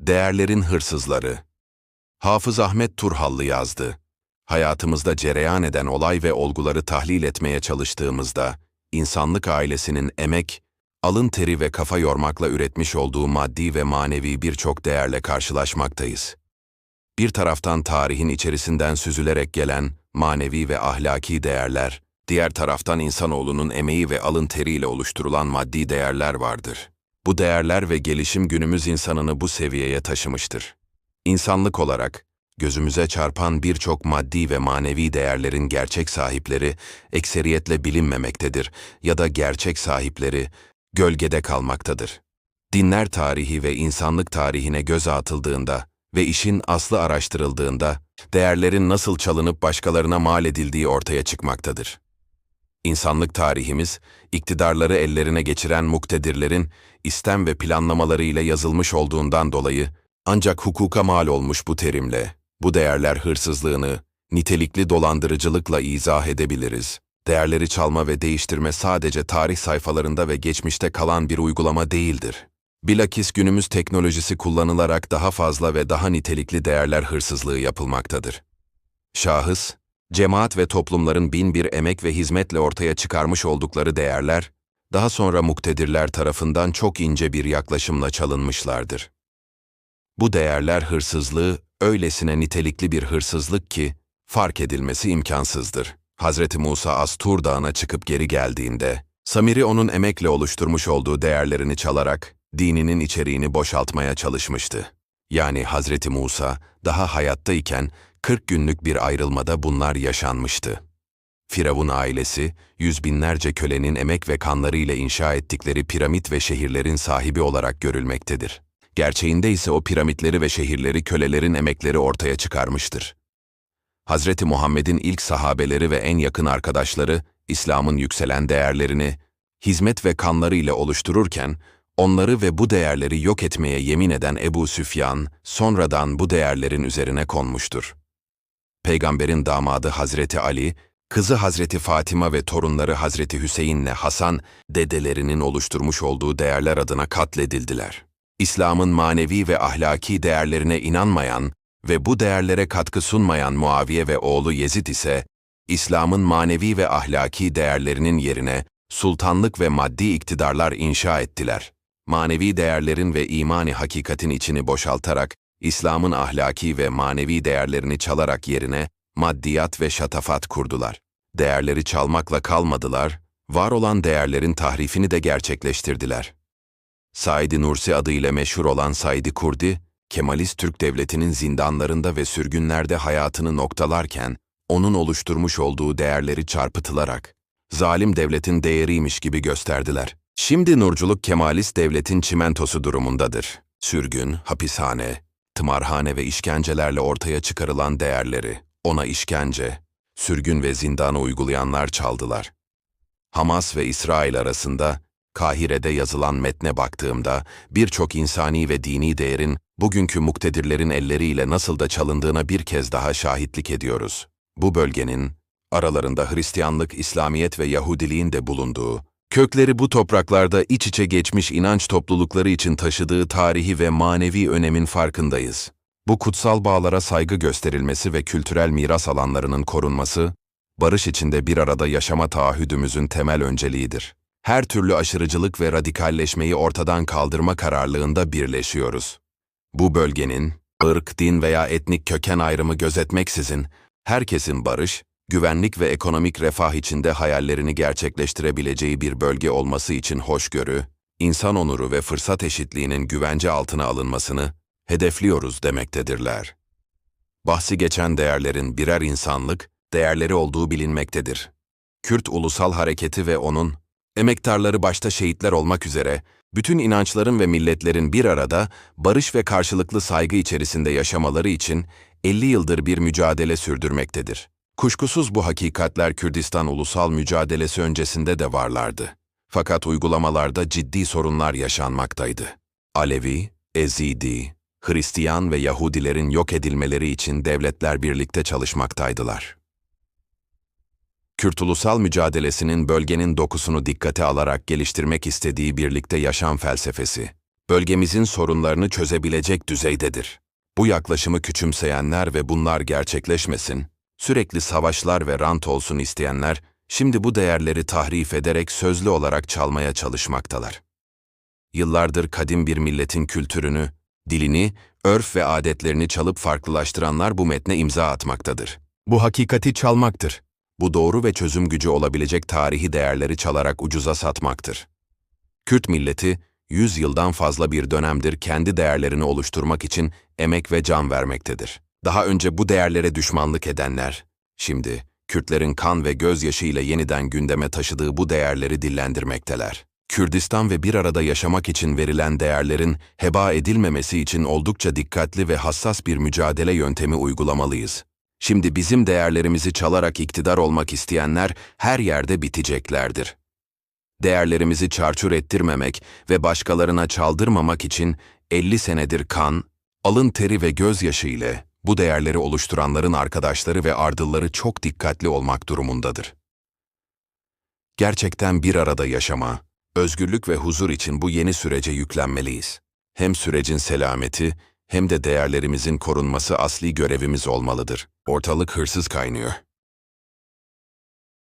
Değerlerin Hırsızları Hafız Ahmet Turhallı yazdı. Hayatımızda cereyan eden olay ve olguları tahlil etmeye çalıştığımızda, insanlık ailesinin emek, alın teri ve kafa yormakla üretmiş olduğu maddi ve manevi birçok değerle karşılaşmaktayız. Bir taraftan tarihin içerisinden süzülerek gelen manevi ve ahlaki değerler, diğer taraftan insanoğlunun emeği ve alın teriyle oluşturulan maddi değerler vardır. Bu değerler ve gelişim günümüz insanını bu seviyeye taşımıştır. İnsanlık olarak, gözümüze çarpan birçok maddi ve manevi değerlerin gerçek sahipleri ekseriyetle bilinmemektedir ya da gerçek sahipleri gölgede kalmaktadır. Dinler tarihi ve insanlık tarihine göz atıldığında ve işin aslı araştırıldığında değerlerin nasıl çalınıp başkalarına mal edildiği ortaya çıkmaktadır. İnsanlık tarihimiz, iktidarları ellerine geçiren muktedirlerin istem ve planlamalarıyla yazılmış olduğundan dolayı ancak hukuka mal olmuş bu terimle, bu değerler hırsızlığını, nitelikli dolandırıcılıkla izah edebiliriz. Değerleri çalma ve değiştirme sadece tarih sayfalarında ve geçmişte kalan bir uygulama değildir. Bilakis günümüz teknolojisi kullanılarak daha fazla ve daha nitelikli değerler hırsızlığı yapılmaktadır. Şahıs, cemaat ve toplumların bin bir emek ve hizmetle ortaya çıkarmış oldukları değerler, daha sonra muktedirler tarafından çok ince bir yaklaşımla çalınmışlardır. Bu değerler hırsızlığı öylesine nitelikli bir hırsızlık ki fark edilmesi imkansızdır. Hazreti Musa Astur Dağı'na çıkıp geri geldiğinde, Samiri onun emekle oluşturmuş olduğu değerlerini çalarak dininin içeriğini boşaltmaya çalışmıştı. Yani Hazreti Musa daha hayattayken 40 günlük bir ayrılmada bunlar yaşanmıştı. Firavun ailesi, yüz binlerce kölenin emek ve kanlarıyla inşa ettikleri piramit ve şehirlerin sahibi olarak görülmektedir. Gerçeğinde ise o piramitleri ve şehirleri kölelerin emekleri ortaya çıkarmıştır. Hazreti Muhammed'in ilk sahabeleri ve en yakın arkadaşları, İslam'ın yükselen değerlerini, hizmet ve kanları ile oluştururken, onları ve bu değerleri yok etmeye yemin eden Ebu Süfyan, sonradan bu değerlerin üzerine konmuştur. Peygamberin damadı Hazreti Ali, kızı Hazreti Fatima ve torunları Hazreti Hüseyin'le Hasan, dedelerinin oluşturmuş olduğu değerler adına katledildiler. İslam'ın manevi ve ahlaki değerlerine inanmayan ve bu değerlere katkı sunmayan Muaviye ve oğlu Yezid ise, İslam'ın manevi ve ahlaki değerlerinin yerine sultanlık ve maddi iktidarlar inşa ettiler. Manevi değerlerin ve imani hakikatin içini boşaltarak, İslam'ın ahlaki ve manevi değerlerini çalarak yerine maddiyat ve şatafat kurdular. Değerleri çalmakla kalmadılar, var olan değerlerin tahrifini de gerçekleştirdiler. Said Nursi adıyla meşhur olan Said Kurdi, Kemalist Türk Devleti'nin zindanlarında ve sürgünlerde hayatını noktalarken, onun oluşturmuş olduğu değerleri çarpıtılarak, zalim devletin değeriymiş gibi gösterdiler. Şimdi Nurculuk Kemalist devletin çimentosu durumundadır. Sürgün, hapishane, tımarhane ve işkencelerle ortaya çıkarılan değerleri, ona işkence, sürgün ve zindanı uygulayanlar çaldılar. Hamas ve İsrail arasında, Kahire'de yazılan metne baktığımda birçok insani ve dini değerin bugünkü muktedirlerin elleriyle nasıl da çalındığına bir kez daha şahitlik ediyoruz. Bu bölgenin, aralarında Hristiyanlık, İslamiyet ve Yahudiliğin de bulunduğu, kökleri bu topraklarda iç içe geçmiş inanç toplulukları için taşıdığı tarihi ve manevi önemin farkındayız. Bu kutsal bağlara saygı gösterilmesi ve kültürel miras alanlarının korunması, barış içinde bir arada yaşama taahhüdümüzün temel önceliğidir. Her türlü aşırıcılık ve radikalleşmeyi ortadan kaldırma kararlığında birleşiyoruz. Bu bölgenin, ırk, din veya etnik köken ayrımı gözetmeksizin, herkesin barış, güvenlik ve ekonomik refah içinde hayallerini gerçekleştirebileceği bir bölge olması için hoşgörü, insan onuru ve fırsat eşitliğinin güvence altına alınmasını hedefliyoruz demektedirler. Bahsi geçen değerlerin birer insanlık, değerleri olduğu bilinmektedir. Kürt Ulusal Hareketi ve onun, emektarları başta şehitler olmak üzere, bütün inançların ve milletlerin bir arada barış ve karşılıklı saygı içerisinde yaşamaları için 50 yıldır bir mücadele sürdürmektedir. Kuşkusuz bu hakikatler Kürdistan ulusal mücadelesi öncesinde de varlardı. Fakat uygulamalarda ciddi sorunlar yaşanmaktaydı. Alevi, Ezidi, Hristiyan ve Yahudilerin yok edilmeleri için devletler birlikte çalışmaktaydılar. Kürt ulusal mücadelesinin bölgenin dokusunu dikkate alarak geliştirmek istediği birlikte yaşam felsefesi, bölgemizin sorunlarını çözebilecek düzeydedir. Bu yaklaşımı küçümseyenler ve bunlar gerçekleşmesin, sürekli savaşlar ve rant olsun isteyenler, şimdi bu değerleri tahrif ederek sözlü olarak çalmaya çalışmaktalar. Yıllardır kadim bir milletin kültürünü, dilini, örf ve adetlerini çalıp farklılaştıranlar bu metne imza atmaktadır. Bu hakikati çalmaktır. Bu doğru ve çözüm gücü olabilecek tarihi değerleri çalarak ucuza satmaktır. Kürt milleti, 100 yıldan fazla bir dönemdir kendi değerlerini oluşturmak için emek ve can vermektedir. Daha önce bu değerlere düşmanlık edenler, şimdi Kürtlerin kan ve gözyaşı ile yeniden gündeme taşıdığı bu değerleri dillendirmekteler. Kürdistan ve bir arada yaşamak için verilen değerlerin heba edilmemesi için oldukça dikkatli ve hassas bir mücadele yöntemi uygulamalıyız. Şimdi bizim değerlerimizi çalarak iktidar olmak isteyenler her yerde biteceklerdir. Değerlerimizi çarçur ettirmemek ve başkalarına çaldırmamak için 50 senedir kan, alın teri ve gözyaşı ile bu değerleri oluşturanların arkadaşları ve ardılları çok dikkatli olmak durumundadır. Gerçekten bir arada yaşama, özgürlük ve huzur için bu yeni sürece yüklenmeliyiz. Hem sürecin selameti hem de değerlerimizin korunması asli görevimiz olmalıdır. Ortalık hırsız kaynıyor.